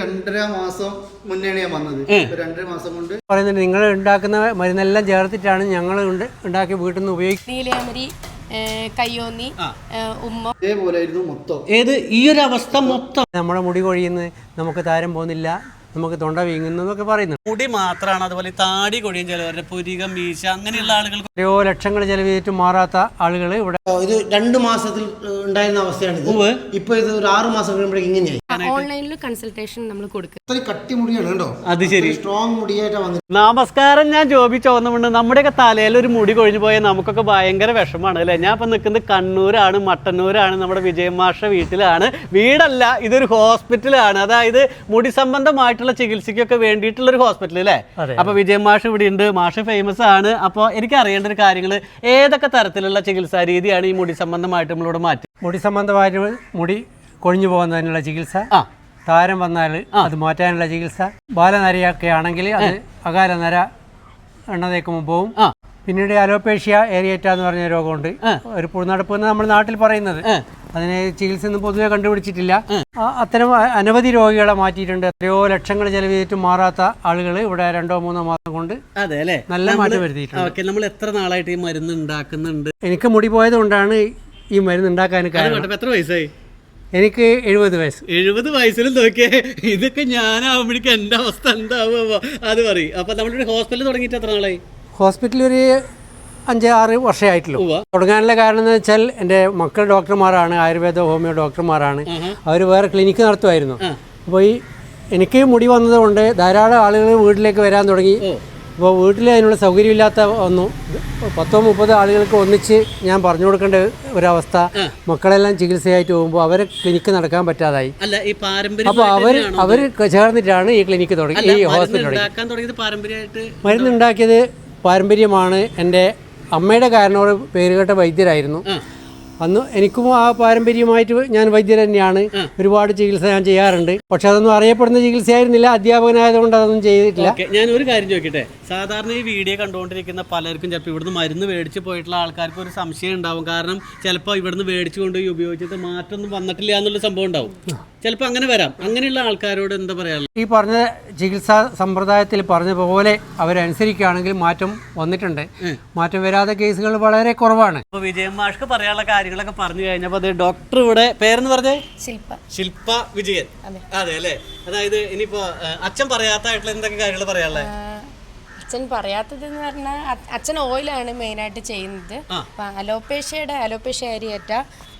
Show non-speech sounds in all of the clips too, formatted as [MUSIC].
രണ്ടര മാസം മുന്നെയാണ് വന്നത്. രണ്ടര മാസം കൊണ്ട് പറയുന്നുണ്ട് നിങ്ങൾ ഉണ്ടാക്കുന്ന മരുന്നെല്ലാം ചേർത്തിട്ടാണ് ഞങ്ങൾ ഉണ്ടാക്കി വീട്ടിൽ നിന്ന് ഉപയോഗിക്കുന്നത് നീലയാമരി കയ്യോന്നി ഉമ്മ. ഇതേപോലെയായിരുന്നു മൊത്തം. ഏത് ഈ ഒരു അവസ്ഥ മൊത്തം. നമ്മുടെ മുടി കൊഴിയുന്നത് നമുക്ക് താരം പോകുന്നില്ല. നമുക്ക് തൊണ്ട വീങ്ങുന്നതൊക്കെ പറയുന്നു. പറയുന്നുണ്ട് മുടി മാത്രമാണ് അതുപോലെ താടി കൊടിയും ചിലവരുടെ പുരികം മീശ അങ്ങനെയുള്ള ആളുകൾ ഓരോ ലക്ഷങ്ങൾ ചെലവ് മാറാത്ത ആളുകൾ ഇവിടെ. ഇത് രണ്ട് മാസത്തിൽ ഉണ്ടായിരുന്ന അവസ്ഥയാണ് ഇത് ഇപ്പൊ ഇത് ഒരു ആറ് മാസം കഴിയുമ്പോഴേക്കും ഇങ്ങനെയായി. ഓൺലൈനിൽ കൺസൾട്ടേഷൻ നമ്മൾ കൊടുക്കും. ഇത്രയും കട്ടി മുടിയാണ് കേട്ടോ അത് ശരി. സ്ട്രോങ് മുടിയായിട്ടാണ് വന്നത് നമസ്കാരം ഞാൻ ജോബി ചോന്നുമുണ്ട്. നമ്മുടെയൊക്കെ തലയിൽ ഒരു മുടി കൊഴിഞ്ഞു പോയാൽ നമുക്കൊക്കെ ഭയങ്കര വിഷമാണ് അല്ലേ? ഞാൻ ഇപ്പം നിൽക്കുന്നത് കണ്ണൂരാണ് മട്ടന്നൂരാണ് നമ്മുടെ വിജയമാഷ വീട്ടിലാണ്. വീടല്ല ഇതൊരു ഹോസ്പിറ്റലാണ് അതായത് മുടി സംബന്ധമായിട്ടുള്ള ചികിത്സയ്ക്കൊക്കെ വേണ്ടിയിട്ടുള്ള ഒരു ഹോസ്പിറ്റൽ അല്ലേ അപ്പൊ വിജയ് മാഷ് ഇവിടെ ഉണ്ട് മാഷ് ഫേമസ് ആണ്. അപ്പോൾ എനിക്ക് അറിയേണ്ട ഒരു കാര്യങ്ങൾ ഏതൊക്കെ തരത്തിലുള്ള ചികിത്സാ രീതിയാണ് ഈ മുടി സംബന്ധമായിട്ട് നമ്മളോട് മാറ്റി? മുടി സംബന്ധമായിട്ട് മുടി കൊഴിഞ്ഞു പോകുന്നതിനുള്ള ചികിത്സ ആ. താരം വന്നാൽ അത് മാറ്റാനുള്ള ചികിത്സ ബാലനരയൊക്കെ ആണെങ്കിൽ അത് അകാല നര എണ്ണ തേക്കുമ്പോൾ പോവും ആ. പിന്നീട് അലോപേഷ്യ ഏരിയേറ്റ എന്ന് പറഞ്ഞ രോഗമുണ്ട്. ഒരു പുഴുനടപ്പ് എന്ന് നമ്മുടെ നാട്ടിൽ പറയുന്നത്. അതിന് ചികിത്സ ഒന്നും പൊതുവെ കണ്ടുപിടിച്ചിട്ടില്ല. അത്തരം അനവധി രോഗികളെ മാറ്റിയിട്ടുണ്ട്. എത്രയോ ലക്ഷങ്ങൾ ചെലവ് മാറാത്ത ആളുകൾ ഇവിടെ രണ്ടോ മൂന്നോ മാസം കൊണ്ട് അതെ അല്ലേ? നല്ല മാറ്റം വരുത്തിയിട്ടുണ്ട്. നമ്മൾ എത്ര നാളായിട്ട് ഈ മരുന്ന് ഉണ്ടാക്കുന്നുണ്ട്? എനിക്ക് മുടി പോയത് കൊണ്ടാണ് ഈ മരുന്ന് ഉണ്ടാക്കാൻ കാരണം. എത്ര വയസ്സായി? എനിക്ക് എഴുപത് വയസ്സ്. എഴുപത് വയസ്സിലും നോക്കിയേ ഇതൊക്കെ ഞാനാവുമ്പോഴേക്കും എന്റെ അവസ്ഥ എന്താവുമോ അത് പറയും. അപ്പൊ നമ്മുടെ ഹോസ്പിറ്റലിൽ തുടങ്ങിയിട്ട് എത്ര നാളായി? ഹോസ്പിറ്റലിൽ ഒരു അഞ്ച് ആറ് വർഷമായിട്ടുള്ളൂ. തുടങ്ങാനുള്ള കാരണം എന്ന് വെച്ചാൽ എന്റെ മക്കൾ ഡോക്ടർമാരാണ് ആയുർവേദ ഹോമിയോ ഡോക്ടർമാരാണ്. അവർ വേറെ ക്ലിനിക്ക് നടത്തുമായിരുന്നു. അപ്പോൾ ഈ എനിക്ക് മുടി വന്നതുകൊണ്ട് ധാരാളം ആളുകൾ വീട്ടിലേക്ക് വരാൻ തുടങ്ങി. അപ്പോൾ വീട്ടിൽ അതിനുള്ള സൗകര്യമില്ലാത്ത വന്നു. പത്തോ മുപ്പതോ ആളുകൾക്ക് ഒന്നിച്ച് ഞാൻ പറഞ്ഞു കൊടുക്കേണ്ട ഒരവസ്ഥ. മക്കളെല്ലാം ചികിത്സയായിട്ട് പോകുമ്പോൾ അവരെ ക്ലിനിക്ക് നടക്കാൻ പറ്റാതായി. അപ്പോൾ അവർ അവർ ചേർന്നിട്ടാണ് ഈ ക്ലിനിക്ക് തുടങ്ങി ഈ ഹോസ്പിറ്റൽ തുടങ്ങി. മരുന്നുണ്ടാക്കിയത് പാരമ്പര്യമാണ് എന്റെ അമ്മയുടെ കാരണവർ പേരുകേട്ട വൈദ്യരായിരുന്നു. അന്ന് എനിക്കും ആ പാരമ്പര്യമായിട്ട് ഞാൻ വൈദ്യർ തന്നെയാണ് ഒരുപാട് ചികിത്സ ഞാൻ ചെയ്യാറുണ്ട്. പക്ഷെ അതൊന്നും അറിയപ്പെടുന്ന ചികിത്സയായിരുന്നില്ല അധ്യാപകനായതുകൊണ്ട് അതൊന്നും ചെയ്തിട്ടില്ല. ഞാൻ ഒരു കാര്യം ചോദിക്കട്ടെ? സാധാരണ ഈ വീഡിയോ കണ്ടുകൊണ്ടിരിക്കുന്ന പലർക്കും ചിലപ്പോൾ ഇവിടുന്ന് മരുന്ന് മേടിച്ച് പോയിട്ടുള്ള ആൾക്കാർക്ക് ഒരു സംശയം ഉണ്ടാവും. കാരണം ചിലപ്പോൾ ഇവിടുന്ന് മേടിച്ചു കൊണ്ടുപോയി ഉപയോഗിച്ചിട്ട് മാറ്റമൊന്നും വന്നിട്ടില്ല എന്നുള്ള സംഭവം ഉണ്ടാവും. ചിലപ്പോൾ അങ്ങനെ വരാം. അങ്ങനെയുള്ള ആൾക്കാരോട് എന്താ പറയാനുള്ളത്? ഈ പറഞ്ഞ ചികിത്സാ സമ്പ്രദായത്തിൽ പറഞ്ഞ പോലെ അവരനുസരിക്കുകയാണെങ്കിൽ മാറ്റം വന്നിട്ടുണ്ട്. മാറ്റം വരാത്ത കേസുകൾ വളരെ കുറവാണ്. വിജയം വിജയൻ മാഷ്ക്ക് പറയാനുള്ള കാര്യങ്ങളൊക്കെ പറഞ്ഞു കഴിഞ്ഞപ്പോൾ അത് ഡോക്ടർ ഇവിടെ പേരെന്ന് പറഞ്ഞേ? ശില്പ. ശില്പ വിജയൻ. അതെ. അല്ലേ? അതായത് ഇനിയിപ്പോ അച്ഛൻ പറയാത്തായിട്ടുള്ള എന്തൊക്കെ കാര്യങ്ങൾ പറയാനുള്ളത് അച്ഛൻ പറയാത്തത് എന്ന് പറഞ്ഞാൽ അച്ഛൻ ഓയിലാണ് മെയിനായിട്ട് ചെയ്യുന്നത്. അപ്പൊ അലോപേഷ്യയുടെ അലോപേഷ്യ ഏരിയറ്റ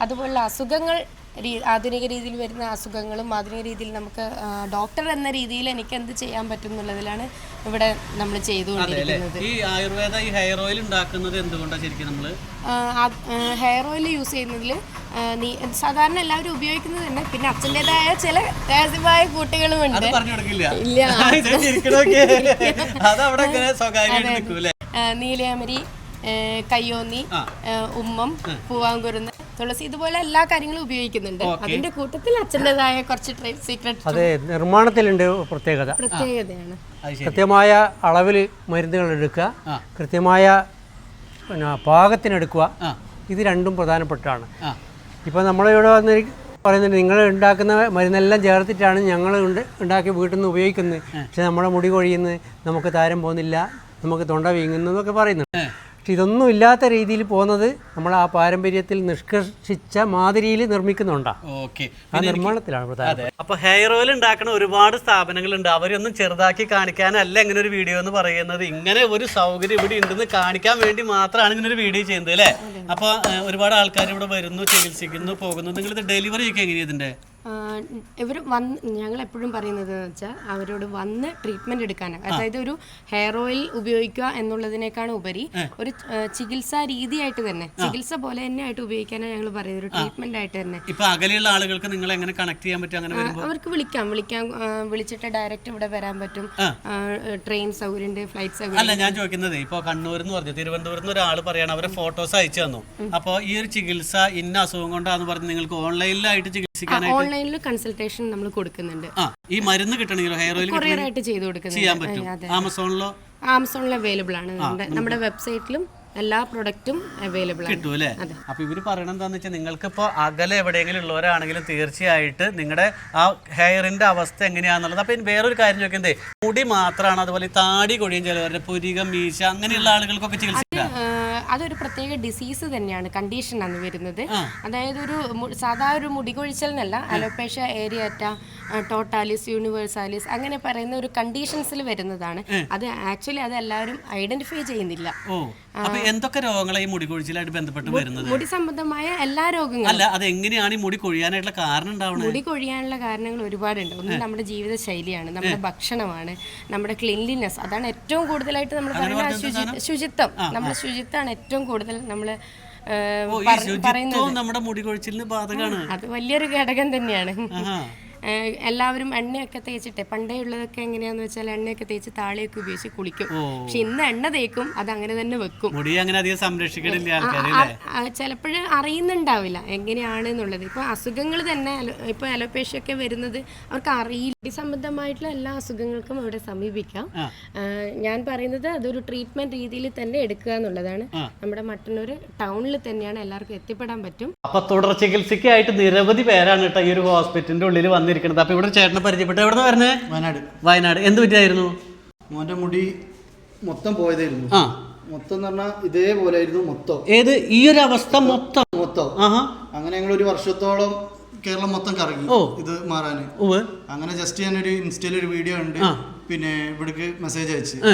അതുപോലുള്ള അസുഖങ്ങൾ രീ- ആധുനിക രീതിയിൽ വരുന്ന അസുഖങ്ങളും ആധുനിക രീതിയിൽ നമുക്ക് ഡോക്ടർ എന്ന രീതിയിൽ എനിക്ക് എന്ത് ചെയ്യാൻ പറ്റും എന്നുള്ളതിലാണ് ഇവിടെ നമ്മൾ ചെയ്തുകൊണ്ടിരിക്കുന്നത്. ഈ ആയുർവേദ ഈ ഹെയർ ഓയിൽ ഉണ്ടാക്കുന്നത് എന്തുകൊണ്ടാണ് ശരിക്കും നമ്മൾ ഹെയർ ഓയിൽ യൂസ് ചെയ്യുന്നതിൽ നീ സാധാരണ എല്ലാവരും ഉപയോഗിക്കുന്നത് തന്നെ പിന്നെ അച്ഛന്റെതായ ചില രഹസ്യമായ കൂട്ടുകളും ഉണ്ട് ഇല്ല. [LAUGHS] [LAUGHS] നീലയാമരി കയ്യോന്നി ഉമ്മം പൂവാങ്കുരുന്ന് തുളസി ഇതുപോലെ എല്ലാ കാര്യങ്ങളും ഉപയോഗിക്കുന്നുണ്ട്. അതിന്റെ കൂട്ടത്തിൽ അച്ഛന്റെതായ കുറച്ച് ട്രേഡ് സീക്രട്ട് അതെ നിർമ്മാണത്തിലുണ്ട് പ്രത്യേകത. പ്രത്യേകതയാണ്. കൃത്യമായ അളവിൽ മരുന്നുകൾ എടുക്കുക കൃത്യമായ പിന്നെ പാകത്തിനെടുക്കുക ഇത് രണ്ടും പ്രധാനപ്പെട്ടാണ്. ഇപ്പം നമ്മളിവിടെ വന്ന് പറയുന്നുണ്ട് നിങ്ങൾ ഉണ്ടാക്കുന്ന മരുന്നെല്ലാം ചേർത്തിട്ടാണ് ഞങ്ങൾ ഉണ്ട് ഉണ്ടാക്കി വീട്ടിൽ നിന്ന് ഉപയോഗിക്കുന്നത്. പക്ഷെ നമ്മുടെ മുടി കൊഴിയുന്നത് നമുക്ക് താരം പോകുന്നില്ല നമുക്ക് തൊണ്ട വീങ്ങുന്നു എന്നൊക്കെ പറയുന്നുണ്ട്. പക്ഷെ ഇതൊന്നും ഇല്ലാത്ത രീതിയിൽ പോകുന്നത് നമ്മൾ ആ പാരമ്പര്യത്തിൽ നിഷ്കർഷിച്ച മാതിരിയിൽ നിർമ്മിക്കുന്നുണ്ടോ. ഓക്കെ. ആ നിർമ്മാണത്തിലാണ് അപ്പൊ ഹെയർ ഓയിൽ ഉണ്ടാക്കുന്ന ഒരുപാട് സ്ഥാപനങ്ങളുണ്ട്. അവരൊന്നും ചെറുതാക്കി കാണിക്കാനല്ല ഇങ്ങനെ ഒരു വീഡിയോ എന്ന് പറയുന്നത്. ഇങ്ങനെ ഒരു സൗകര്യം ഇവിടെ ഉണ്ടെന്ന് കാണിക്കാൻ വേണ്ടി മാത്രമാണ് ഇങ്ങനെ ഒരു വീഡിയോ ചെയ്യുന്നത് അല്ലേ? അപ്പൊ ഒരുപാട് ആൾക്കാർ ഇവിടെ വരുന്നു ചികിത്സിക്കുന്നു പോകുന്നു. നിങ്ങൾ ഇത് ഡെലിവറി ഒക്കെ എങ്ങനെയാ ഇതിന്റെ? ഇവർ വന്ന് ഞങ്ങൾ എപ്പോഴും പറയുന്നത് വെച്ചാൽ അവരോട് വന്ന് ട്രീറ്റ്മെന്റ് എടുക്കാനാണ് അതായത് ഒരു ഹെയർ ഓയിൽ ഉപയോഗിക്കുക എന്നുള്ളതിനേക്കാൾ ഉപരി ഒരു ചികിത്സാ രീതിയായിട്ട് തന്നെ ചികിത്സ പോലെ തന്നെ ആയിട്ട് ഉപയോഗിക്കാനാണ് ഞങ്ങൾ പറയുന്നത്. ഒരു ട്രീറ്റ്മെന്റ് ആയിട്ട് തന്നെ. ഇപ്പൊ അകലെയുള്ള ആളുകൾക്ക് നിങ്ങൾ എങ്ങനെ കണക്ട് ചെയ്യാൻ പറ്റും അങ്ങനെ അവർക്ക് വിളിക്കാം. വിളിക്കാം വിളിച്ചിട്ട് ഡയറക്റ്റ് ഇവിടെ വരാൻ പറ്റും. ട്രെയിൻ സൗകര്യം ഫ്ലൈറ്റ് സൗകര്യം അല്ല ഞാൻ ചോദിക്കുന്നത് ഇപ്പൊ കണ്ണൂർ എന്ന് പറഞ്ഞു തിരുവനന്തപുരത്ത് നിന്ന് ഒരാൾ പറയാണ് അവരെ ഫോട്ടോസ് അയച്ചു തന്നു. അപ്പോൾ ഈ ഒരു ചികിത്സ ഇന്ന അസുഖം കൊണ്ടാന്ന് പറഞ്ഞ് നിങ്ങൾക്ക് ഓൺലൈനിലായിട്ട് ചികിത്സിക്കാനായിട്ട് ഓൺലൈനിൽ കൺസൾട്ടേഷൻ നമ്മൾ കൊടുക്കുന്നുണ്ട്. ആ ഈ മരുന്ന് കിട്ടണമെങ്കിലോ ഹെയർ ഓയിൽ കൊറിയർ ആയിട്ട് ചെയ്തു ചെയ്യാൻ കൊടുക്കുന്നുണ്ട് പറ്റും ആമസോണിലോ? ആമസോണിൽ അവൈലബിൾ ആണ്. നമ്മുടെ- നമ്മുടെ വെബ്സൈറ്റിലും എല്ലാ പ്രൊഡക്റ്റും അവൈലബിൾ ആണ്. കിട്ടും അല്ലേ? അപ്പൊ ഇവർ പറയണത് എന്താന്ന് വെച്ചാൽ നിങ്ങൾക്ക് ഇപ്പോൾ അകലെ എവിടെയെങ്കിലും ഉള്ളവരാണെങ്കിലും തീർച്ചയായിട്ട് നിങ്ങളുടെ ആ ഹെയറിന്റെ അവസ്ഥ എങ്ങനെയാണെന്നുള്ളത് അപ്പൊ ഇനി വേറൊരു കാര്യം ചോദിക്കുന്നത് മുടി മാത്രമാണ് അതുപോലെ ഈ താടി കൊഴിയും ചിലവരുടെ പുരികം മീശ അങ്ങനെയുള്ള ആളുകൾക്കൊക്കെ ചികിത്സിക്കാം. അതൊരു പ്രത്യേക ഡിസീസ് തന്നെയാണ് കണ്ടീഷനാണ് വരുന്നത്. അതായത് ഒരു സാധാ ഒരു മുടികൊഴിച്ചലിനല്ല അലോപേഷ ഏരിയറ്റ ടോട്ടാലിസ് യൂണിവേഴ്സാലിസ് അങ്ങനെ പറയുന്ന ഒരു കണ്ടീഷൻസിൽ വരുന്നതാണ്. അത് ആക്ച്വലി അത് എല്ലാവരും ഐഡന്റിഫൈ ചെയ്യുന്നില്ല. എന്തൊക്കെ രോഗങ്ങളാണ് ഈ മുടി കൊഴിച്ചിലായിട്ട് ബന്ധപ്പെട്ട് വരുന്നത്? മുടി സംബന്ധമായ എല്ലാ രോഗങ്ങളും. അല്ല അത് എങ്ങനെയാണ് ഈ മുടി കൊഴിയാനായിട്ടുള്ള കാരണം ഉണ്ടാവുന്നത് മുടി കൊഴിയാനുള്ള കാരണങ്ങൾ ഒരുപാടുണ്ട്. ഒന്ന് നമ്മുടെ ജീവിത ശൈലിയാണ് നമ്മുടെ ഭക്ഷണമാണ് നമ്മുടെ ക്ലീൻലിനെസ് അതാണ് ഏറ്റവും കൂടുതലായിട്ട് നമ്മൾ പറയുന്ന ശുചിത്വം. നമ്മുടെ ശുചിത്വമാണ് ഏറ്റവും കൂടുതൽ നമ്മൾ നമ്മുടെ മുടി കൊഴിച്ചിലിന് ബാധകമാണ് അത് വലിയൊരു ഘടകം തന്നെയാണ്. എല്ലാവരും എണ്ണയൊക്കെ തേച്ചിട്ട്. പണ്ടേ ഉള്ളതൊക്കെ എങ്ങനെയാന്ന് വെച്ചാൽ എണ്ണയൊക്കെ തേച്ച് താളിയൊക്കെ ഉപയോഗിച്ച് കുളിക്കും. പക്ഷെ ഇന്ന് എണ്ണ തേക്കും അത് അങ്ങനെ തന്നെ വെക്കും. മുടി അങ്ങനെ അധികം സംരക്ഷിക്കണില്ല ആൾക്കാർ അല്ലേ? ചിലപ്പോൾ അറിയുന്നുണ്ടാവില്ല എങ്ങനെയാണ് എന്നുള്ളത് ഇപ്പൊ അസുഖങ്ങൾ തന്നെ ഇപ്പൊ അലോപേഷ്യ ഒക്കെ വരുന്നത് അവർക്ക് അറിയില്ല. ഈ സംബന്ധമായിട്ടുള്ള എല്ലാ അസുഖങ്ങൾക്കും അവിടെ സമീപിക്കാം. ഞാൻ പറയുന്നത് അതൊരു ട്രീറ്റ്മെന്റ് രീതിയിൽ തന്നെ എടുക്കുക എന്നുള്ളതാണ്. നമ്മുടെ മട്ടന്നൂർ ടൗണിൽ തന്നെയാണ് എല്ലാവർക്കും എത്തിപ്പെടാൻ പറ്റും. അപ്പൊ തുടർ ചികിത്സയ്ക്കായിട്ട് നിരവധി പേരാണ് കേട്ടോ ഈ ഒരു ഹോസ്പിറ്റലിന്റെ ഉള്ളിൽ വന്നിരിക്കുന്നത്. അപ്പൊ ഇവിടെ ചേട്ടനെ പരിചയപ്പെട്ടു. എവിടെ വരുന്നത് വയനാട്. വയനാട്. എന്ത് പറ്റിയായിരുന്നു? മോന്റെ മുടി മൊത്തം പോയതായിരുന്നു. ആ. മൊത്തം എന്ന് പറഞ്ഞാൽ ഇതേപോലെ ആയിരുന്നു മൊത്തം. ഏത്? ഈ ഒരു അവസ്ഥ മൊത്തം. മൊത്തം. ആഹാ. അങ്ങനെ ഞങ്ങൾ ഒരു വർഷത്തോളം കേരളം മൊത്തം കറങ്ങി ഓ. ഇത് മാറാന്. അങ്ങനെ ജസ്റ്റ് ഞാനൊരു ഇൻസ്റ്റയിൽ ഒരു വീഡിയോ ഉണ്ട് പിന്നെ ഇവിടേക്ക് മെസ്സേജ് അയച്ച്. ഏ.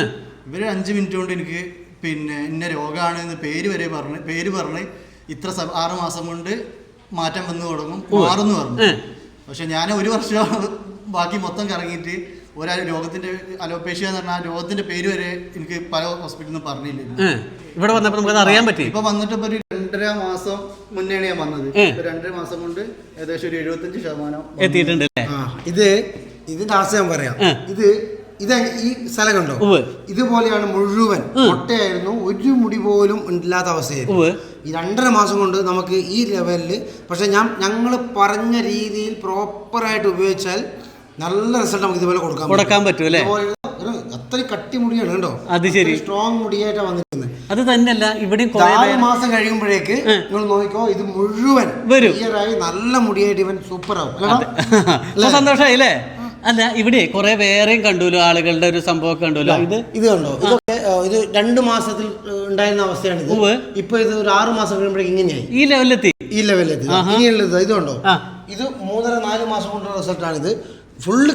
ഇവർ അഞ്ച് മിനിറ്റ് കൊണ്ട് എനിക്ക് പിന്നെ ഇന്ന രോഗമാണ് എന്ന് പേര് വരെ പറഞ്ഞ് പേര് പറഞ്ഞ് ഇത്ര സ- ആറ് മാസം കൊണ്ട് മാറ്റം വന്നു തുടങ്ങും മാറുന്നു പറഞ്ഞു. ഏ. പക്ഷെ ഞാൻ ഒരു വർഷം ബാക്കി മൊത്തം കറങ്ങിയിട്ട് ഒരാൾ രോഗത്തിന്റെ അലോപേഷ്യ എന്ന് പറഞ്ഞാൽ രോഗത്തിന്റെ പേര് വരെ എനിക്ക് പല ഹോസ്പിറ്റലിൽ നിന്ന് പറഞ്ഞില്ലായിരുന്നു. ഇവിടെ വന്നപ്പോൾ നമുക്ക് അറിയാൻ പറ്റി. ഇപ്പൊ വന്നിട്ട് ഇപ്പൊ ഒരു രണ്ടര മാസം മുന്നേയാണ് ഞാൻ വന്നത്. രണ്ടര മാസം കൊണ്ട് ഏകദേശം ഒരു എഴുപത്തഞ്ച് ശതമാനം. എത്തിയിട്ടുണ്ട് ഇത് ഇത് ലാസ്റ്റ് ഞാൻ പറയാം. ഇത് ഇത് ഈ സ്ഥലം കണ്ടോ ഇതുപോലെയാണ് മുഴുവൻ. മുട്ടയായിരുന്നു. ഒരു മുടി പോലും ഇല്ലാത്ത അവസ്ഥയായിരുന്നു. ഈ രണ്ടര മാസം കൊണ്ട് നമുക്ക് ഈ ലെവലിൽ പക്ഷെ ഞാൻ ഞങ്ങൾ പറഞ്ഞ രീതിയിൽ പ്രോപ്പറായിട്ട് ഉപയോഗിച്ചാൽ നല്ല റിസൾട്ട് നമുക്ക് ഇതുപോലെ കൊടുക്കാൻ കൊടുക്കാൻ പറ്റും അല്ലേ? ഒരു കട്ടി മുടിയാണ് കേട്ടോ. അത് ശരി. സ്ട്രോങ് മുടിയായിട്ടാണ് വന്നിരിക്കുന്നത്. അത് തന്നെയല്ല ഇവിടെ നാല് മാസം കഴിയുമ്പോഴേക്ക് നിങ്ങൾ നോക്കിക്കോ ഇത് മുഴുവൻ വരും. ആയി നല്ല മുടിയായിട്ട് ഇവൻ സൂപ്പർ ആവും. സന്തോഷമായില്ലേ സന്തോഷമായി അല്ലേ? അല്ല ഇവിടെ കുറെ വേറെയും കണ്ടുല്ലോ ആളുകളുടെ ഒരു സംഭവം കണ്ടുല്ലോ. ഇത് ഇത് കണ്ടോ? ഇതൊക്കെ ഇത് രണ്ട് മാസത്തിൽ ഉണ്ടായിരുന്ന അവസ്ഥയാണ് ഇത് ഇപ്പൊ ഇത് ഒരു ആറു മാസം കഴിയുമ്പോഴേക്കും ഇങ്ങനെയായി. ഈ ലെവലിലെത്തി. ഈ ലെവലിലെത്തി. ഇനിയുള്ളത് ഇത് കണ്ടോ ആ. ഇത് മൂന്നര നാല് മാസം കൊണ്ടുള്ള റിസൾട്ടാണ് ഇത് ഫുള്ള്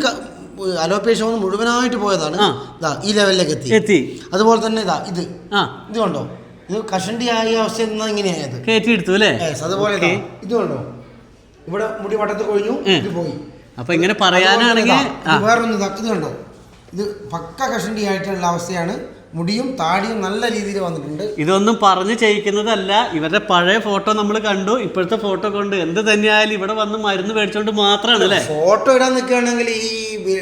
അലോപേഷ്യ ഒന്ന് മുഴുവനായിട്ട് പോയതാണ്. ഇതാ ഈ ലെവലിലേക്ക് എത്തി. എത്തി. അതുപോലെ തന്നെ ഇതാ. ഇത് ഇത് കണ്ടോ? ഇത് കഷണ്ടി ആയ അവസ്ഥ ഇങ്ങനെയായത്. കയറ്റി എടുത്തു അല്ലേ അതുപോലെ. ഇത് കണ്ടോ? ഇവിടെ മുടി വട്ടത്ത് കൊഴിഞ്ഞു ഇത് പോയി. അപ്പൊ ഇങ്ങനെ പറയാനാണെങ്കിൽ വേറൊന്ന് ഇതാ, ഇത് കണ്ടോ? ഇത് പക്ക കഷണ്ടി ആയിട്ടുള്ള അവസ്ഥയാണ്. മുടിയും താടിയും നല്ല രീതിയിൽ വന്നിട്ടുണ്ട്. ഇതൊന്നും പറഞ്ഞു ചെയ്യിക്കുന്നതല്ല. ഇവരുടെ പഴയ ഫോട്ടോ നമ്മൾ കണ്ടു. ഇപ്പോഴത്തെ ഫോട്ടോ കൊണ്ട് എന്ത് തന്നെയായാലും ഇവിടെ വന്ന് മരുന്ന് മേടിച്ചോണ്ട് മാത്രമാണ് അല്ലേ? ഫോട്ടോ ഇടാൻ നിൽക്കുകയാണെങ്കിൽ ഈ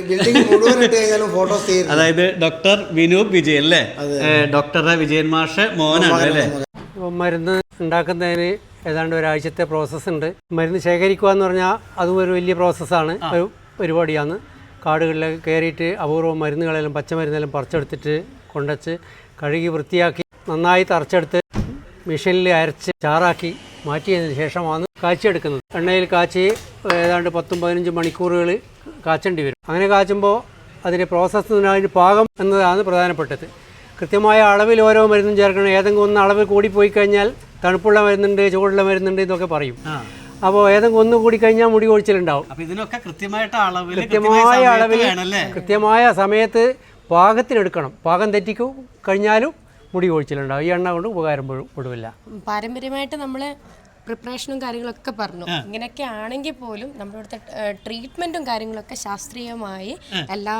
ബിൽഡിംഗ് മുഴുവൻ ഇട്ട് കഴിഞ്ഞാലും ഫോട്ടോസ് തീരും അതായത് ഡോക്ടർ വിനു വിജയൻ അല്ലേ? ഡോക്ടറുടെ വിജയൻ മാഷ് മോനാണ് അല്ലേ? മരുന്ന് ഉണ്ടാക്കുന്നതിന് ഏതാണ്ട് ഒരാഴ്ചത്തെ പ്രോസസ്സ് ഉണ്ട്. മരുന്ന് ശേഖരിക്കുക എന്ന് പറഞ്ഞാൽ അതും ഒരു വലിയ പ്രോസസ്സാണ് ഒരു പരിപാടിയാണ്. കാടുകളിലേക്ക് കയറിയിട്ട് അപൂർവം മരുന്നുകളെല്ലാം പച്ചമരുന്നെല്ലാം പറിച്ചെടുത്തിട്ട് കൊണ്ടുവച്ച് കഴുകി വൃത്തിയാക്കി നന്നായി തറച്ചെടുത്ത് മെഷീനിൽ അരച്ച് ചാറാക്കി മാറ്റിയതിന് ശേഷമാണ് കാച്ചിയെടുക്കുന്നത്. എണ്ണയിൽ കാച്ചി ഏതാണ്ട് പത്തും പതിനഞ്ചും മണിക്കൂറുകൾ കാച്ചേണ്ടി വരും. അങ്ങനെ കാച്ചുമ്പോൾ അതിന്റെ പ്രോസസ്സിനായിട്ട് പാകം എന്നതാണ് പ്രധാനപ്പെട്ടത്. കൃത്യമായ അളവിൽ ഓരോ മരുന്നും ചേർക്കണം. ഏതെങ്കിലും ഒന്ന് അളവ് കൂടിപ്പോയി കഴിഞ്ഞാൽ തണുപ്പുള്ള മരുന്നുണ്ട് ചൂടുള്ള മരുന്നുണ്ട് എന്നൊക്കെ പറയും. അപ്പോൾ ഏതെങ്കിലും ഒന്ന് കൂടി കഴിഞ്ഞാൽ മുടി കൊഴിച്ചിലുണ്ടാവും. അപ്പൊ ഇതിനൊക്കെ കൃത്യമായിട്ട് അളവിൽ കൃത്യമായ അളവിൽ കൃത്യമായ സമയത്ത് പാകത്തിനെടുക്കണം. പാകം തെറ്റിക്കും കഴിഞ്ഞാലും മുടി കൊഴിച്ചിലുണ്ടാവും. ഈ എണ്ണ കൊണ്ട് ഉപകാരം പെടില്ല പാരമ്പര്യമായിട്ട് നമ്മൾ പ്രിപ്പറേഷനും കാര്യങ്ങളൊക്കെ പറഞ്ഞു. ഇങ്ങനെയൊക്കെ ആണെങ്കിൽ പോലും നമ്മുടെ ഇവിടുത്തെ ട്രീറ്റ്മെന്റും കാര്യങ്ങളൊക്കെ ശാസ്ത്രീയമായി എല്ലാ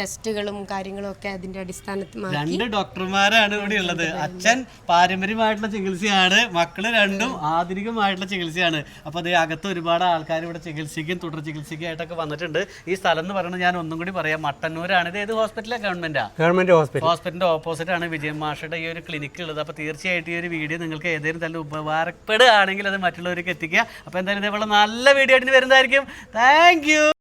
ടെസ്റ്റുകളും കാര്യങ്ങളും ഒക്കെ അതിന്റെ അടിസ്ഥാനത്തിൽ രണ്ട് ഡോക്ടർമാരാണ് ഇവിടെ ഉള്ളത്. അച്ഛൻ പാരമ്പര്യമായിട്ടുള്ള ചികിത്സയാണ്. മക്കൾ രണ്ടും ആധുനികമായിട്ടുള്ള ചികിത്സയാണ്. അപ്പൊ അതേ അകത്ത് ഒരുപാട് ആൾക്കാർ ഇവിടെ ചികിത്സയ്ക്കും തുടർ ചികിത്സയ്ക്കായിട്ടൊക്കെ വന്നിട്ടുണ്ട്. ഈ സ്ഥലം എന്ന് പറയുന്നത് ഞാൻ ഒന്നും കൂടി പറയാം. മട്ടന്നൂരാണ്. ഇത് ഏത് ഹോസ്പിറ്റലാണ് ഗവൺമെന്റാ ഗവൺമെന്റ് ഹോസ്പിറ്റൽ ഹോസ്പിറ്റലിന്റെ ഓപ്പോസിറ്റ് ആണ് വിജയ് മാഷയുടെ ഈ ഒരു ക്ലിനിക്ക് ഉള്ളത്. അപ്പോൾ തീർച്ചയായിട്ടും ഈ ഒരു വീഡിയോ നിങ്ങൾക്ക് ഏതെങ്കിലും തന്നെ ഉപകാരപ്പെടുകയാണെങ്കിൽ അത് മറ്റുള്ളവർക്ക് എത്തിക്കുക. അപ്പോൾ എന്തായാലും ഇതേപോലെ നല്ല വീഡിയോ ആയിട്ട് വരുന്നതായിരിക്കും. താങ്ക്